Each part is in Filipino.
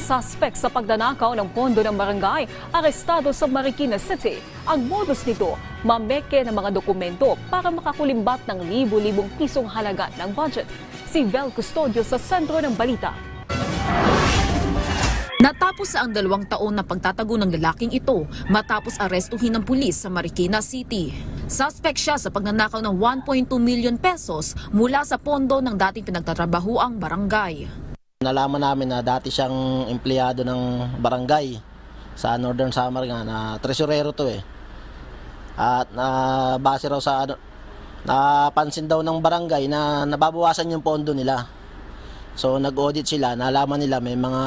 Suspect sa pagnanakaw ng pondo ng barangay, arestado sa Marikina City. Ang modus nito, mameke ng mga dokumento para makakulimbat ng libu-libong pisong halaga ng budget. Si Vel Custodio sa sentro ng balita. Natapos ang dalawang taon na pagtatago ng lalaking ito matapos arestuhin ng pulis sa Marikina City. Suspect siya sa pagnanakaw ng 1.2 million pesos mula sa pondo ng dating pinagtatrabahuang barangay. Nalaman namin na dati siyang empleyado ng barangay sa Northern Samar nga na tresurero to eh. At na base raw sa ano, napansin daw ng barangay na nababawasan yung pondo nila. So nag-audit sila, nalaman nila may mga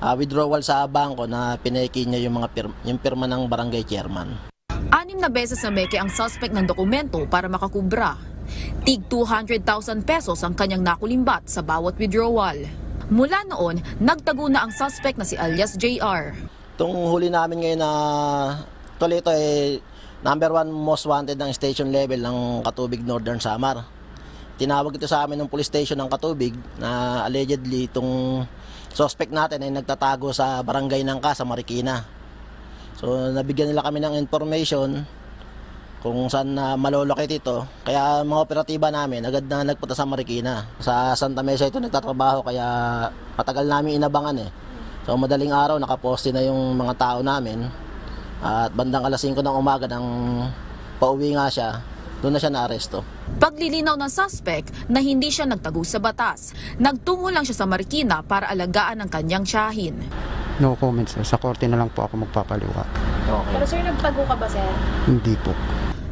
ah, withdrawal sa bangko na pineki niya yung mga pir- yung pirma ng barangay chairman. Anim na beses na meke ang suspect ng dokumento para makakubra. Tig 200,000 pesos ang kanyang nakulimbat sa bawat withdrawal. Mula noon, nagtago na ang suspect na si alias JR. Itong huli namin ngayon na tuloy ito eh, number one most wanted ng station level ng Katubig Northern Samar. Tinawag ito sa amin ng police station ng Katubig na allegedly itong suspect natin ay nagtatago sa barangay ng Ka sa Marikina. So nabigyan nila kami ng information kung saan na malolocate ito. Kaya mga operatiba namin agad na nagpunta sa Marikina. Sa Santa Mesa ito nagtatrabaho kaya matagal namin inabangan eh. So madaling araw nakaposte na yung mga tao namin. At bandang alas 5 ng umaga nang pauwi nga siya, doon na siya naaresto. Paglilinaw ng suspect na hindi siya nagtago sa batas. Nagtungo lang siya sa Marikina para alagaan ang kanyang tiyahin. No comment sir. Sa korte na lang po ako magpapaliwa. Pero sir, nagtago ka ba, sir? Hindi po.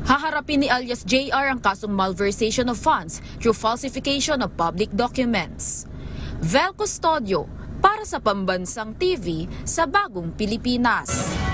Haharapin ni alias JR ang kasong malversation of funds through falsification of public documents. Vel Custodio para sa Pambansang TV sa Bagong Pilipinas.